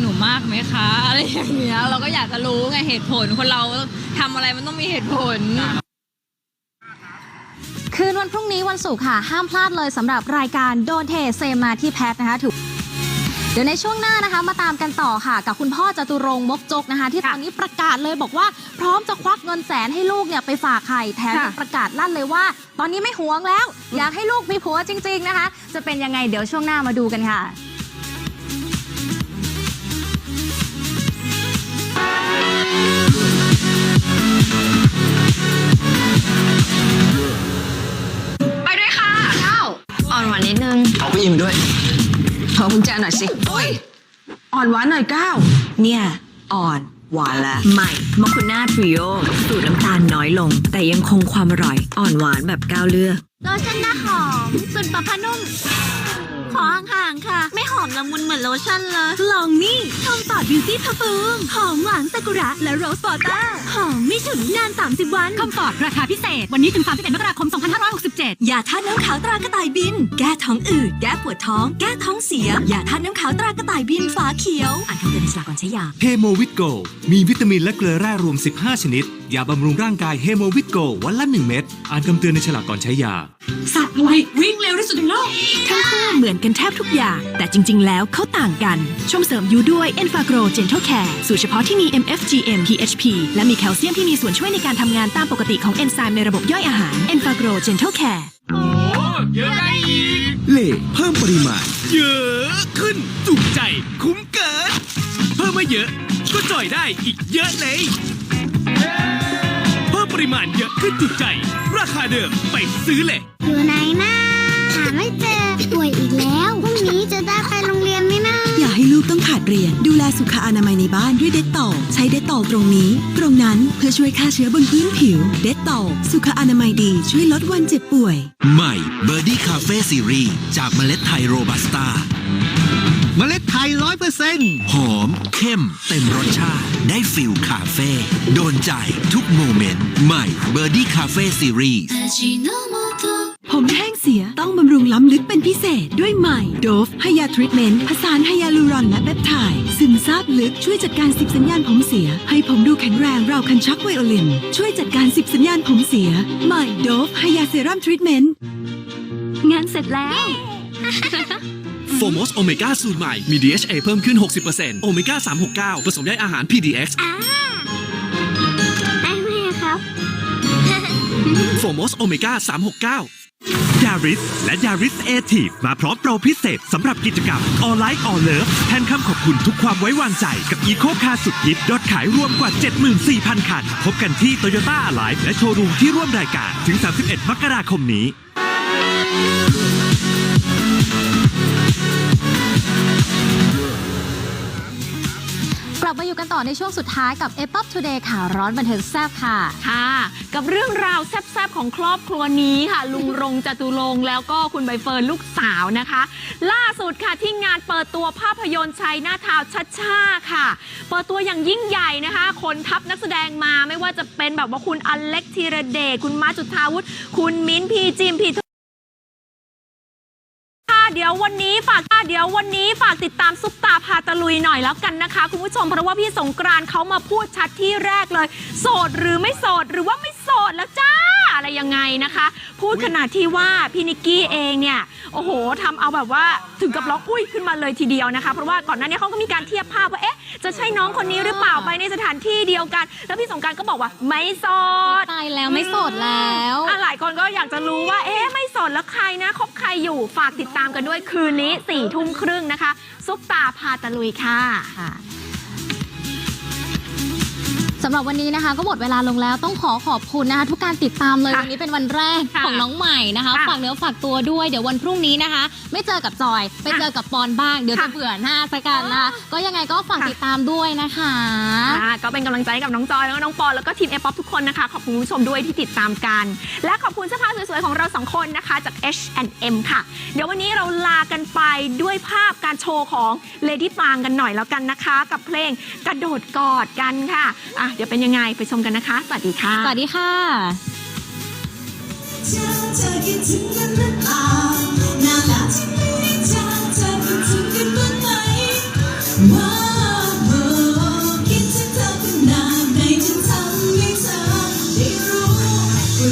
หนูมากไหมคะ อะไรอย่างเงี้ยเราก็อยากจะรู้ไงเหตุผลคนเราทำอะไรมันต้องมีเหตุผล คืนวันพรุ่งนี้วันศุกร์ค่ะ ห้ามพลาดเลยสำหรับรายการโดนเทเซมาที่แพทนะคะถูกเดี๋ยวในช่วงหน้านะคะมาตามกันต่อค่ะ กับคุณพ่อจตุรงค์มกจกนะคะ ที่ตอนนี้ประกาศเลยบอกว่าพร้อมจะควักเงินแสนให้ลูกเนี่ยไปฝากไข่แถมยังประกาศลั่นเลยว่า ตอนนี้ไม่หวงแล้ว อยากให้ลูกมีผัวจริง ๆนะคะ จะเป็นยังไงเดี๋ยวช่วงหน้ามาดูกันค่ะ หวานนิดนึงเอาไปอิ่มด้วยขอกุญแจหน่อยสิโอ้ยอ่อนหวานหน่อยเก้าเนี่ย อ่อนหวานละใหม่มอคุน่าทริโอสูตรน้ำตาลน้อยลง แต่ยังคงความอร่อยอ่อนหวานแบบก้าวเลือกโลชั่นหน้าหอมส่วนปะพนุ่มขอห่างๆค่ะไม่ห อมละมุนเหมือนโลชั่นเลย ลองนี่ทอมปอดบิวตี้พ f ฟูมหอมหวานซากุระและโรสวอเตอร์หอมไม่ฉุนนาน 30 วันคอมฟอร์ตราคาพิเศษ วันนี้ถึง 31 มกราคม 2567 ยาธาตุน้ำขาวตรากระต่ายบิน แก้ท้องอืด แก้ปวดท้อง แก้ท้องเสีย ยาธาตุน้ำขาวตรากระต่ายบินฝาเขียว อ่านคำเตือนในฉลากก่อนใช้ยาเฮโมวิตโกมีวิตามินและเกลือแร่รวม 15 ชนิด ยาบำรุงร่างกายเฮโมวิตโกวันละ 1 เม็ด อ่านคำเตือนในฉลากก่อนใช้ยาสัตว์ อะไรวิ่งเร็วที่สุดในโลก ทั้งคู่เหมือนกันแทบทุกอย่าง แต่จริง ๆ แล้วเขาต่างกัน ชมเสริมยูด้วย e n f a g r o Gentle Care สูตรเฉพาะที่มี MFGM PHP และมีแคลเซียมที่มีส่วนช่วยในการทำงานตามปกติของเอนไซม์ในระบบย่อยอาหาร e n f a g r o Gentle Care เล่เพิ่มปริมาณ เยอะขึ้นจุใจคุ้มเกิน เพิ่มมาเยอะก็จ่อยได้อีกเยอะเลย เพิ่มปริมาณเยอะขึ้นจุใจ ราคาเดิมไปซื้อเลย อยู่ไหนนะหาไม่เจอป่วยอีกแล้วพรุ่งนี้จะได้ไปโรงเรียนไหมนะอย่าให้ลูกต้องขาดเรียน ดูแลสุขอนามัยในบ้านด้วยเด็ดต่อ ใช้เด็ดต่อตรงนี้ ตรงนั้นเพื่อช่วยฆ่าเชื้อบนพื้นผิว เด็ดต่อ สุขอนามัยดีช่วยลดวันเจ็บป่วย ใหม่เบอร์ดี้คาเฟ่ซีรีส์จากเมล็ดไทยโรบัสต้า เมล็ดไทยร้อยเปอร์เซ็นต์หอม เข้ม เต็มรสชาติ ได้ฟิลคาเฟ่โดนใจทุกโมเมนต์ ใหม่เบอร์ดี้คาเฟ่ซีรีส์ผมแห้งเสียต้องบำรุงล้ำลึกเป็นพิเศษด้วยใหม่โดฟไฮยาทรีทเมนต์ผสานไฮยาลูรอนและเปปไทด์ซึมซาบลึกช่วยจัดการ10สัญญาณผมเสีย ให้ผมดูแข็งแรงราวคันชักไวโอลิน ช่วยจัดการ10สัญญาณผมเสียใหม่โดฟไฮยาเซรั่มทรีทเมนต์งานเสร็จแล้ว โฟมอสโอเมก้าสูตรใหม่ มี DHA เพิ่มขึ้น 60%โอเมก้า369 ผสมได้อาหาร PDX ได้ไหมครับโฟมอสโอเมก้า369ยาริสและยาริสเอทีฟมาพร้อมโปรพิเศษสำหรับกิจกรรม All Like All Love แทนคำขอบคุณทุกความไว้วางใจ กับ e ีโคคาสุดฮิตยอดขายรวมกว่า 74,000 คัน พบกันที่ Toyota Alive และโชว์รูมที่ร่วมรายการถึง 31 มกราคมนี้ กลับมาอยู่กันต่อในช่วงสุดท้ายกับ a p o p Today ข่าวร้อนบันเทิงแซ่บค่ะ ค่ะ กับเรื่องราวแซ่บๆของครอบครัวนี้ค่ะ ลุงรงจตุรงค์แล้วก็คุณใบเฟิร์นลูกสาวนะคะ ล่าสุดค่ะที่งานเปิดตัวภาพยนตร์ชัยหน้าทาวชัดชาค่ะ เปิดตัวอย่างยิ่งใหญ่นะคะ คนทัพนักแสดงมาไม่ว่าจะเป็นแบบว่าคุณอเล็กธีรเดชคุณมาจุธาวุฒิคุณมิ้นท์พีจิมพี เดี๋ยววันนี้ฝากเดี๋ยววันนี้ฝากติดตามซุปตาพาตะลุยหน่อยแล้วกันนะคะ คุณผู้ชมเพราะว่าพี่สงกรานเขามาพูดชัดที่แรกเลย โสดหรือไม่โสดหรือว่าไม่โสดแล้วจ้าอะไรยังไงนะคะ พูดขนาดที่ว่าพี่นิกกี้เองเนี่ยโอ้โหทำเอาแบบว่าถึงกับร้องอุ้ยขึ้นมาเลยทีเดียวนะคะ เพราะว่าก่อนหน้านี้เขาก็มีการเทียบภาพว่าเอ๊ะ จะใช่น้องคนนี้หรือเปล่าไปในสถานที่เดียวกัน แล้วพี่สงกรานต์ก็บอกว่าไม่โสด ตายแล้วไม่โสดแล้ว อะหลายคนก็อยากจะรู้ว่า เอ๊ะ ไม่สนแล้วใครนะคบใครอยู่ฝากติดตามกันด้วยคืนนี้สี่ทุ่มครึ่งนะคะ ซุปตาพาตะลุยค่ะ ค่ะ สำหรับวันนี้นะคะ ก็หมดเวลาลงแล้วต้องขอขอบคุณนะคะ ทุกการติดตามเลยค่ะวันนี้เป็นวันแรกค่ะของน้องใหม่นะคะค่ะฝากเนื้อฝากตัวด้วยเดี๋ยววันพรุ่งนี้นะคะ ไม่เจอกับจอย ไปเจอกับปอนบ้างเดี๋ยวค่ะจะเบื่อหน้าสักกันนะคะก็ยังไงก็ฝากค่ะ ติดตามด้วยนะคะ อ่าก็เป็นกำลังใจให้กับน้องจอยแล้วก็น้องปอนแล้วก็ทีมเอป๊อปทุกคนนะคะ ขอบคุณคุณผู้ชมด้วยที่ติดตามกัน และขอบคุณเสื้อผ้าสวยๆ ของเราสองคนนะคะจาก H&M ค่ะ เดี๋ยววันนี้เราลากันไปด้วยภาพการโชว์ของ Lady ปางกันหน่อยแล้วกันนะคะ กับเพลงกระโดดกอดกันค่ะอะเดี๋ยวเป็นยังไงไปชมกันนะคะ สวัสดีค่ะ สวัสดีค่ะเธอคิดถึงกันหรือเปล่าน่ารักที่ไหน